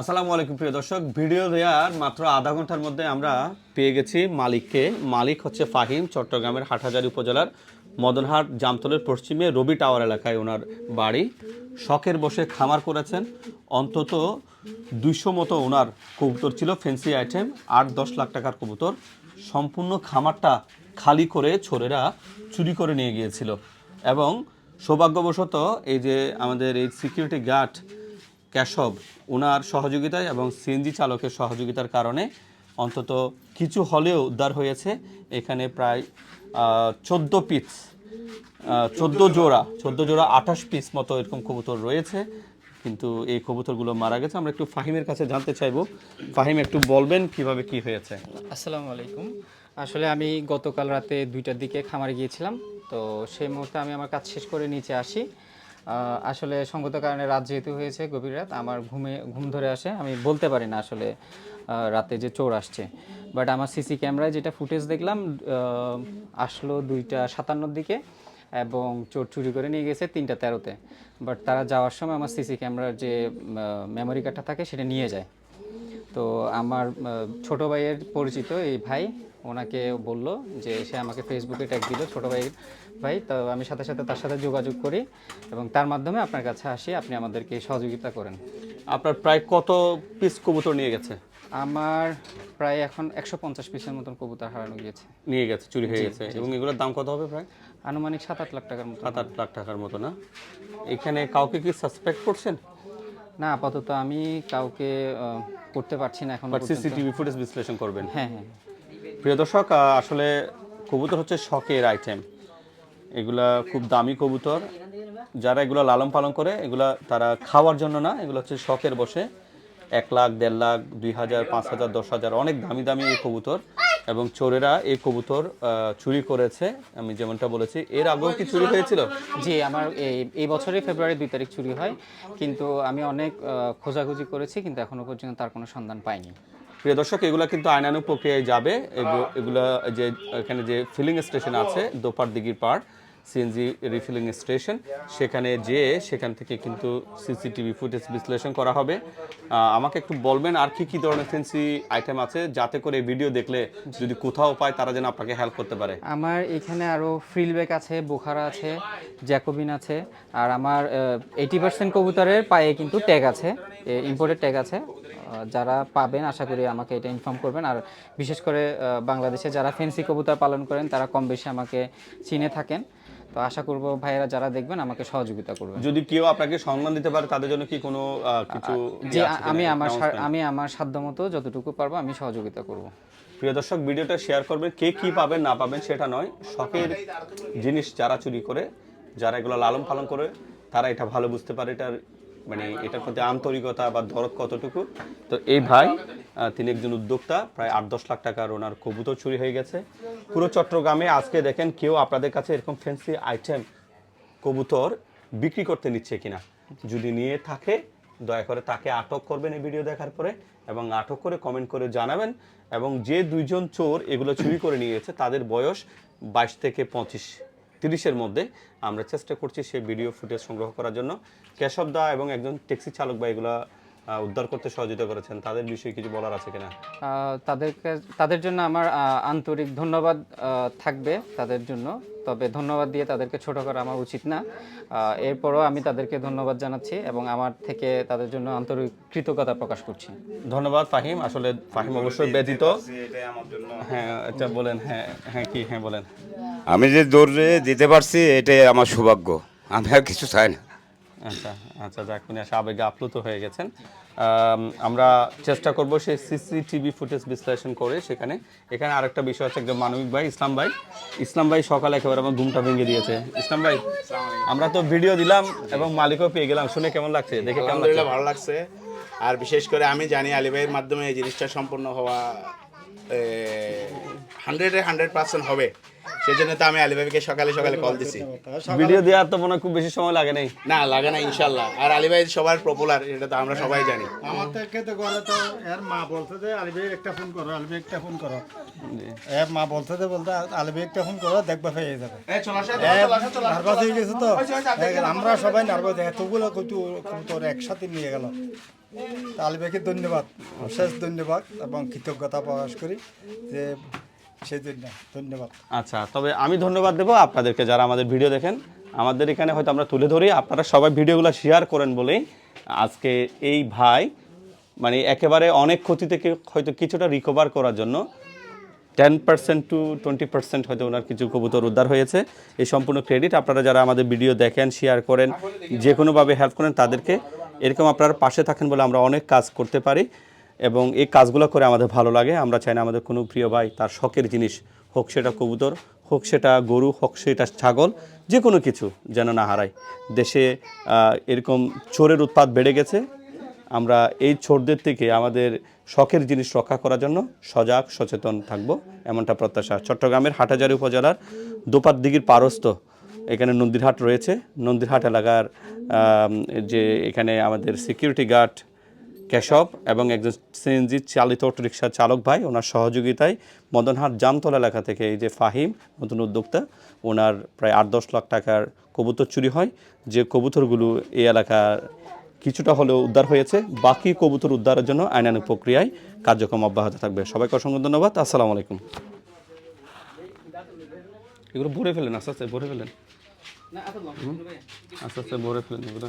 আসসালামু আলাইকুম প্রিয় দর্শক। ভিডিও দেওয়ার মাত্র আধা ঘণ্টার মধ্যে আমরা পেয়ে গেছি মালিককে। মালিক হচ্ছে ফাহিম, চট্টগ্রামের হাটহাজারী উপজেলার মদনহাট জামতলের পশ্চিমে রবি টাওয়ার এলাকায় ওনার বাড়ি। শখের বসে খামার করেছেন। অন্তত দুইশো মতো ওনার কবুতর ছিল ফেন্সি আইটেম আট দশ লাখ টাকার কবুতর। সম্পূর্ণ খামারটা খালি করে ছোরেরা চুরি করে নিয়ে গিয়েছিল। এবং সৌভাগ্যবশত এই যে আমাদের এই সিকিউরিটি গার্ড ক্যাশব ওনার সহযোগিতায় এবং সিএনজি চালকের সহযোগিতার কারণে অন্তত কিছু হলেও উদ্ধার হয়েছে। এখানে প্রায় চোদ্দ পিস চোদ্দ জোড়া চোদ্দ জোড়া আঠাশ পিস মতো এরকম কবুতর রয়েছে। কিন্তু এই কবুতরগুলো মারা গেছে। আমরা একটু ফাহিমের কাছে জানতে চাইব। ফাহিম, একটু বলবেন কীভাবে কি হয়েছে? আসসালামু আলাইকুম। আসলে আমি গতকাল রাতে দুইটার দিকে খামারে গিয়েছিলাম। তো সেই মুহূর্তে আমি আমার কাজ শেষ করে নিচে আসি। আসলে সঙ্গত কারণে রাত যেহেতু হয়েছে, গভীর রাত, আমার ঘুমে ঘুম ধরে আসে। আমি বলতে পারি না আসলে রাতে যে চোর আসছে। বাট আমার সিসি ক্যামেরায় যেটা ফুটেজ দেখলাম আসলো দুইটা সাতান্নর দিকে এবং চোর চুরি করে নিয়ে গেছে তিনটা তেরোতে। বাট তারা যাওয়ার সময় আমার সিসি ক্যামেরার যে মেমোরি কার্ডটা থাকে, সেটা নিয়ে যায়। তো আমার ছোট ভাইয়ের পরিচিত এই ভাই ওনাকে বলল যে সে আমাকে ফেসবুকে ট্যাগ দিল ছোট ভাই ভাই তো আমি সাথে সাথে তার সাথে যোগাযোগ করি এবং তার মাধ্যমে আপনার কাছে আসি আপনি আমাদেরকে সহযোগিতা করেন। আপনার প্রায় কত পিস কবুতর নিয়ে গেছে? আমার প্রায় এখন একশো পঞ্চাশ পিসের মতন কবুতর হারানো গিয়েছে। নিয়ে গেছে চুরি হয়ে গেছে। এবং এগুলোর দাম কত হবে প্রায়? আনুমানিক সাত আট লাখ টাকার মতো। সাত আট লাখ টাকার মতো না? এখানে কাউকে কি সাসপেক্ট করছেন? না আপাতত আমি কাউকে করতে পারছি না এখন সিসিটিভি ফুটেজ বিশ্লেষণ করবেন। হ্যাঁ হ্যাঁ। প্রিয় দর্শক আসলে কবুতর হচ্ছে শখের আইটেম এগুলা খুব দামি কবুতর। যারা এগুলো লালন পালন করে, এগুলা তারা খাওয়ার জন্য না, এগুলো হচ্ছে শখের বসে। এক লাখ, দেড় লাখ, দুই হাজার, পাঁচ হাজার, দশ হাজার, অনেক দামি দামি এই কবুতর। এবং চোরেরা এই কবুতর চুরি করেছে। আমি যেমনটা বলেছি, এর আগেও কি চুরি হয়েছিল? জি, আমার এই এই বছরই ফেব্রুয়ারি দুই তারিখ চুরি হয়। কিন্তু আমি অনেক খোঁজাখুঁজি করেছি, কিন্তু এখনও পর্যন্ত তার কোনো সন্ধান পাইনি। প্রিয় দর্শক, এগুলো কিন্তু আইনানু প্রক্রিয়ায় যাবে। এগুলো যে, এখানে যে ফিলিং স্টেশন আছে, দোপার দিঘির পাড় সিএনজি রিফিলিং স্টেশন সেখানে যেয়ে সেখান থেকে কিন্তু সিসিটিভি ফুটেজ বিশ্লেষণ করা হবে। আমাকে একটু বলবেন আর কি কি ধরনের ফেন্সি আইটেম আছে, যাতে করে ভিডিও দেখলে যদি কোথাও পায় তারা যেন আপনাকে হেল্প করতে পারে। আমার এখানে আরও ফ্রিলব্যাক আছে বোখারা আছে জ্যাকোবিন আছে, আর আমার এইটি পার্সেন্ট কবুতরের পায়ে কিন্তু ট্যাগ আছে ইম্পোর্টেড ট্যাগ আছে। যারা পাবেন, আশা করি আমাকে এটা ইনফর্ম করবেন। আর বিশেষ করে বাংলাদেশে যারা ফেন্সি কবুতর পালন করেন, তারা কম বেশি আমাকে চিনে থাকেন। তো আশা করব ভাইয়েরা যারা দেখবেন আমাকে সহযোগিতা করবেন। যদি কেউ আপনাকে সম্মান দিতে পারে তাদের জন্য কি কোনো কিছু যে? আমি আমার আমি আমার সাধ্যমতো যতটুকু পারব আমি সহযোগিতা করব। প্রিয় দর্শক ভিডিওটা শেয়ার করবেন কে কি পাবেন না পাবেন সেটা নয়। শখের জিনিস যারা চুরি করে যারা এগুলো লালন পালন করে তারা এটা ভালো বুঝতে পারে এটার মানে এটার প্রতি আন্তরিকতা বা দরদ কতটুকু। তো এই ভাই তিনি একজন উদ্যোক্তা, প্রায় আট দশ লাখ টাকার ওনার কবুতর চুরি হয়ে গেছে। পুরো চট্টগ্রামে আজকে দেখেন কেউ আপনাদের কাছে এরকম ফ্যান্সি আইটেম কবুতর বিক্রি করতে নিচ্ছে কিনা। যদি নিয়ে থাকে, দয়া করে তাকে আটক করবেন এই ভিডিও দেখার পরে এবং আটক করে কমেন্ট করে জানাবেন এবং যে দুইজন চোর এগুলো চুরি করে নিয়েছে তাদের বয়স বাইশ থেকে পঁচিশ, তিরিশের মধ্যে। আমরা চেষ্টা করছি সেই ভিডিও ফুটেজ সংগ্রহ করার জন্য। কেশব দা এবং একজন ট্যাক্সি চালক বা এগুলা উদ্ধার করতে সহযোগিতা করেছেন। তাদের বিষয়ে কিছু বলার আছে কিনা? তাদেরকে তাদের জন্য আমার আন্তরিক ধন্যবাদ থাকবে তাদের জন্য। তবে ধন্যবাদ দিয়ে তাদেরকে ছোট করা আমার উচিত না। এরপরও আমি তাদেরকে ধন্যবাদ জানাচ্ছি এবং আমার থেকে তাদের জন্য আন্তরিক কৃতজ্ঞতা প্রকাশ করছি। ধন্যবাদ ফাহিম। আসলে ফাহিম অবশ্যই ব্যতীত। আমার জন্য হ্যাঁ এটা বলেন হ্যাঁ হ্যাঁ কি হ্যাঁ বলেন। আমি যে দৌড়ে দিতে পারছি এটাই আমার সৌভাগ্য। আমি আর কিছু চাই না। আচ্ছা আচ্ছা যাক উনি আসলে আবেগে আপ্লুত হয়ে গেছেন। আমরা চেষ্টা করব সেই সিসিটিভি ফুটেজ বিশ্লেষণ করে সেখানে। এখানে আরেকটা বিষয় আছে একজন মানবিক ভাই ইসলাম ভাই। ইসলাম ভাই সকালে একেবারে আমার ঘুমটা ভেঙে দিয়েছে। ইসলাম ভাই আমরা তো ভিডিও দিলাম এবং মালিকও পেয়ে গেলাম। শুনে কেমন লাগছে? দেখে কেমন লাগছে? ভালো লাগছে। আর বিশেষ করে আমি জানি আলী ভাইয়ের মাধ্যমে এই জিনিসটা সম্পূর্ণ হওয়া হান্ড্রেডে হান্ড্রেড পার্সেন্ট হবে। সেজন্য তো আমি আলী ভাইকে সকালে সকালে কল দিছি। ভিডিও দেওয়ার তো মনে খুব বেশি সময় লাগে নাই। না লাগে না ইনশাল্লাহ আর আলী ভাই সবার পপুলার এটা তো আমরা সবাই জানি। আমার থেকে তো করে তো এর মা বলছে যে আলিবে একটা ফোন করো আলিবে একটা ফোন করো। এর মা বলছে যে বলতে আলিবে একটা ফোন করো দেখবা পেয়ে যাবে। নার্ভাস হয়ে গেছে তো। আমরা সবাই নার্ভাস এতগুলো কত তোর একসাথে নিয়ে গেল। তা আলী ভাইকে ধন্যবাদ, অশেষ ধন্যবাদ এবং কৃতজ্ঞতা প্রকাশ করি যে সেই জন্য ধন্যবাদ। আচ্ছা তবে আমি ধন্যবাদ দেবো আপনাদেরকে যারা আমাদের ভিডিও দেখেন। আমাদের এখানে হয়তো আমরা তুলে ধরি, আপনারা সবাই ভিডিওগুলো শেয়ার করেন বলেই আজকে এই ভাই মানে একেবারে অনেক ক্ষতি থেকে হয়তো কিছুটা রিকভার করার জন্য ten percent to twenty percent হয়তো ওনার কিছু কবুতর উদ্ধার হয়েছে। এই সম্পূর্ণ ক্রেডিট আপনারা যারা আমাদের ভিডিও দেখেন শেয়ার করেন যে কোনোভাবে হেল্প করেন তাদেরকে এরকম আপনারা পাশে থাকেন বলে আমরা অনেক কাজ করতে পারি এবং এই কাজগুলো করে আমাদের ভালো লাগে। আমরা চাই না আমাদের কোনো প্রিয় ভাই তার শখের জিনিস হোক সেটা কবুতর, হোক সেটা গরু, হোক সেটা ছাগল যে কোনো কিছু যেন না হারায়। দেশে এরকম চোরের উৎপাত বেড়ে গেছে। আমরা এই ছোটদের থেকে আমাদের শখের জিনিস রক্ষা করার জন্য সজাগ, সচেতন থাকব, এমনটা প্রত্যাশা। চট্টগ্রামের হাটাজারি উপজেলার দোপাত দিঘির পারস্থ এখানে নন্দীরহাট রয়েছে। নন্দীরহাট এলাকার যে এখানে আমাদের সিকিউরিটি গার্ড কেশব এবং একজন সিএনজি চালিত অটোরিকশা চালক ভাই, ওনার সহযোগিতায় মদনহাট জামতলা এলাকা থেকে এই যে ফাহিম, নতুন উদ্যোক্তা, ওনার প্রায় আট দশ লাখ টাকার কবুতর চুরি হয়। যে কবুতরগুলো এই এলাকার কিছুটা হলেও উদ্ধার হয়েছে, বাকি কবুতর উদ্ধারের জন্য আইনানুগ প্রক্রিয়ায় কার্যক্রম অব্যাহত থাকবে। সবাইকে অসংখ্য ধন্যবাদ। আসসালামু আলাইকুম। এগুলো ভরে ফেলেন আস্তে আস্তে ভরে ফেলেন। আস্তে আস্তে ভরে ফেলেন এগুলো।